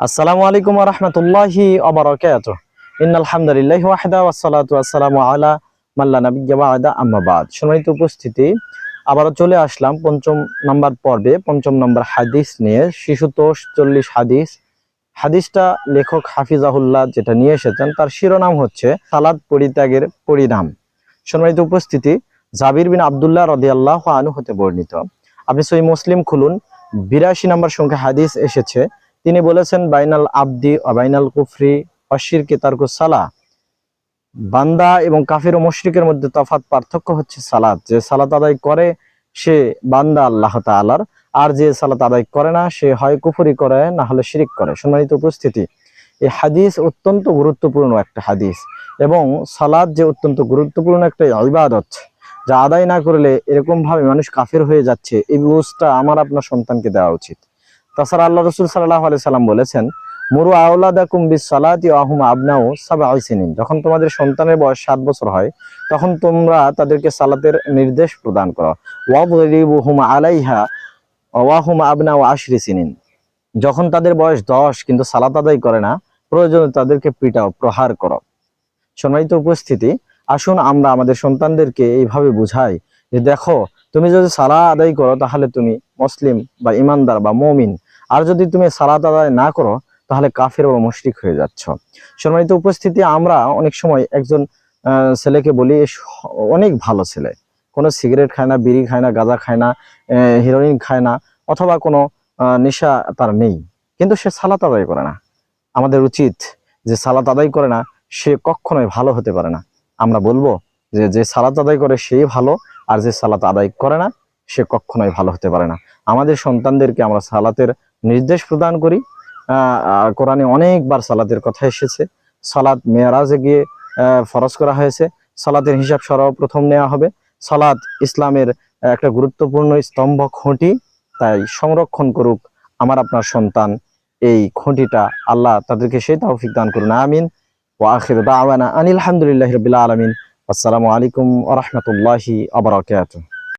আসসালামু আলাইকুম রহমতুল্লাহি অবরাকাত ইন্নাল হামদুলিল্লাহ ওয়াহদা ওয়াসসালাতু ওয়াসসালামু আলা মাল্লা নাবিয়্যা বা'দা, আম্মা বাদ। সম্মানিত উপস্থিতি, আবারও চলে আসলাম পঞ্চম নাম্বার পর্বে, পঞ্চম নম্বর হাদিস নিয়ে, শিশুতোষ চল্লিশ হাদিস। হাদিসটা লেখক হাফিজাহুল্লাহ যেটা নিয়ে এসেছেন, তার শিরোনাম হচ্ছে সালাদ পরিত্যাগের পরিণাম। সম্মানিত উপস্থিতি, জাবির বিন আবদুল্লাহ রদিয়াল্লাহ আনু হতে বর্ণিত। আপনি সই মুসলিম খুলুন, বিরাশি নম্বর সংখ্যা হাদিস এসেছে। তিনি বলেছেন, বাইনাল আবদি ও বাইনাল কুফরি অশির কেতারকু সালা বান্দা এবং কাফির ও মুশরিকের মধ্যে তফাৎ পার্থক্য হচ্ছে সালাত। যে সালাত আদায় করে, সে বান্দা আল্লাহ তাআলার। আর যে সালাত আদায় করে না, সে হয় কুফরি করে, না হলে শিরিক করে। সম্মানিত উপস্থিতি, এই হাদিস অত্যন্ত গুরুত্বপূর্ণ একটা হাদিস এবং সালাদ যে অত্যন্ত গুরুত্বপূর্ণ একটা ইবাদত, যা আদায় না করলে এরকম ভাবে মানুষ কাফের হয়ে যাচ্ছে, এই ব্যবস্থা আমার আপনার সন্তানকে দেওয়া উচিত। তাছাড়া আল্লাহ রসুল সাল্লাহ আলি সাল্লাম বলেছেন, মুরু আউলাদাকুম বিস সালাতি আহুম আবনাউ সাবআ সিনিন। যখন তোমাদের সন্তানের বয়স সাত বছর হয়, তখন তোমরা তাদেরকে সালাতের নির্দেশ প্রদান করো। ওয়াবরিবুহুম আলাইহা ওয়াহুম আবনাউ আশরি সিনিন। যখন তাদের বয়স দশ, কিন্তু সালাত আদায় করে না, প্রয়োজনে তাদেরকে পিটাও, প্রহার করো। সম্মানিত উপস্থিতি, আসুন আমরা আমাদের সন্তানদেরকে এইভাবে বুঝাই যে, দেখো, তুমি যদি সালা আদায় করো, তাহলে তুমি মুসলিম বা ইমানদার বা মমিন। আর যদি তুমি সালাত আদায় না করো, তাহলে কাফের বা মুশরিক হয়ে যাচ্ছ। সম্মানিত উপস্থিতি, আমরা অনেক সময় একজন ছেলেকে বলি অনেক ভালো ছেলে। কোনো সিগারেট খায় না, বিড়ি খায় না, গাঁজা খায় না হিরোইন খায় না, অথবা কোনো নেশা তার নেই। কিন্তু সে সালাত আদায় করে না। আমাদের উচিত যে সালাত আদায় করে না, সে কখনোই ভালো হতে পারে না। আমরা বলব যে যে সালাত আদায় করে সেই ভালো, আর যে সালাত আদায় করে না, সে কখনোই ভালো হতে পারে না। আমাদের সন্তানদেরকে আমরা সালাতের নির্দেশ প্রদান করি। কোরআনে অনেকবার সালাতের কথা এসেছে। সালাত মেয়ারাজে গিয়ে ফরজ করা হয়েছে। সালাতের হিসাব সর্বপ্রথম নেওয়া হবে। সালাত ইসলামের একটা গুরুত্বপূর্ণ স্তম্ভ খুঁটি। তাই সংরক্ষণ করুক আমার আপনার সন্তান। এই খুঁটিটা আল্লাহ তাদেরকে সেই তৌফিক দান করুন। আমিন। ও আখির দাওয়ানা আনিল হামদুলিল্লাহি রাব্বিল আলামিন। আসসালামু আলাইকুম ওয়া বারাকাতুহু।